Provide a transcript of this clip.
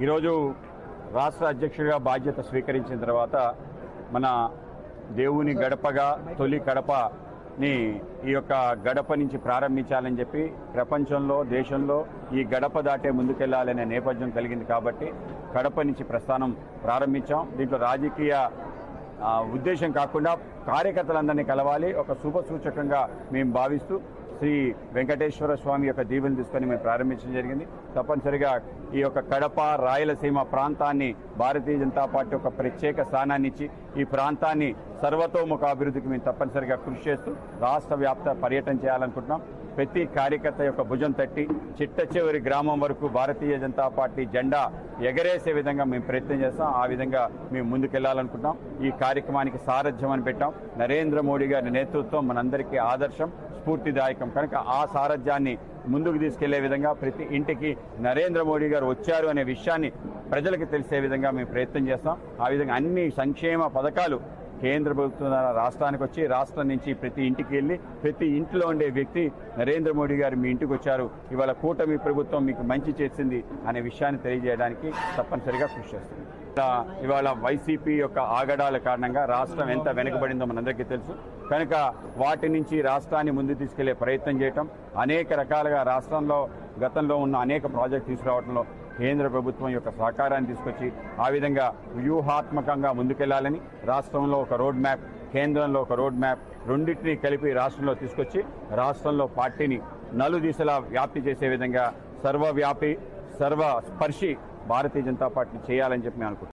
ఈరోజు రాష్ట్ర అధ్యక్షుడిగా బాధ్యత స్వీకరించిన తర్వాత మన దేవుని గడపగా తొలి గడపని ఈ యొక్క గడప నుంచి ప్రారంభించాలని చెప్పి ప్రపంచంలో దేశంలో ఈ గడప దాటే ముందుకెళ్ళాలనే నేపథ్యం కలిగింది కాబట్టి గడప నుంచి ప్రస్థానం ప్రారంభించాం. దీంట్లో రాజకీయ ఉద్దేశం కాకుండా కార్యకర్తలందరినీ కలవాలి. ఒక శుభ సూచకంగా మేము భావిస్తూ శ్రీ వెంకటేశ్వర స్వామి యొక్క దీవెన తీసుకొని మేము ప్రారంభించడం జరిగింది. తప్పనిసరిగా ఈ యొక్క కడప రాయలసీమ ప్రాంతాన్ని భారతీయ జనతా పార్టీ యొక్క ప్రత్యేక స్థానాన్ని ఇచ్చి ఈ ప్రాంతాన్ని సర్వతోముఖ అభివృద్ధికి మేము తప్పనిసరిగా కృషి చేస్తూ రాష్ట్ర వ్యాప్త పర్యటన చేయాలనుకుంటున్నాం. ప్రతి కార్యకర్త యొక్క భుజం తట్టి చిట్ట చివరి గ్రామం వరకు భారతీయ జనతా పార్టీ జెండా ఎగరేసే విధంగా మేము ప్రయత్నం చేస్తాం. ఆ విధంగా మేము ముందుకెళ్ళాలనుకుంటున్నాం. ఈ కార్యక్రమానికి సారథ్యం అని పెట్టాం. నరేంద్ర మోడీ గారి నేతృత్వం మనందరికీ ఆదర్శం. స్ఫూర్తిదాయకం. కనుక ఆ సారథ్యాన్ని ముందుకు తీసుకెళ్ళే విధంగా ప్రతి ఇంటికి నరేంద్ర మోడీ గారు వచ్చారు అనే విషయాన్ని ప్రజలకు తెలిసే విధంగా మేము ప్రయత్నం చేస్తాం. ఆ విధంగా అన్ని సంక్షేమ పథకాలు కేంద్ర ప్రభుత్వం ద్వారా రాష్ట్రానికి వచ్చి రాష్ట్రం నుంచి ప్రతి ఇంటికి వెళ్ళి ప్రతి ఇంట్లో ఉండే వ్యక్తి నరేంద్ర మోడీ గారు మీ ఇంటికి వచ్చారు. ఇవాళ కూటమి ప్రభుత్వం మీకు మంచి చేసింది అనే విషయాన్ని తెలియజేయడానికి తప్పనిసరిగా కృషి చేస్తుంది ఇవాళ వైసీపీ యొక్క ఆగడాల కారణంగా రాష్ట్రం ఎంత వెనుకబడిందో మనందరికీ తెలుసు. కనుక వాటి నుంచి రాష్ట్రాన్ని ముందు తీసుకెళ్ళే ప్రయత్నం చేయటం అనేక రకాలుగా రాష్ట్రంలో గతంలో ఉన్న అనేక ప్రాజెక్ట్ తీసుకురావడంలో కేంద్ర ప్రభుత్వం యొక్క సహకారాన్ని తీసుకొచ్చి ఆ విధంగా వ్యూహాత్మకంగా ముందుకెళ్ళాలని రాష్ట్రంలో ఒక రోడ్ మ్యాప్ కేంద్రంలో ఒక రోడ్ మ్యాప్ రెండింటినీ కలిపి రాష్ట్రంలో తీసుకొచ్చి రాష్ట్రంలో పార్టీని నలు దిశలా వ్యాప్తి చేసే విధంగా సర్వవ్యాపి సర్వ స్పర్శి భారతీయ జనతా పార్టీ చేయాలని చెప్పి మేము అనుకుంటున్నాం.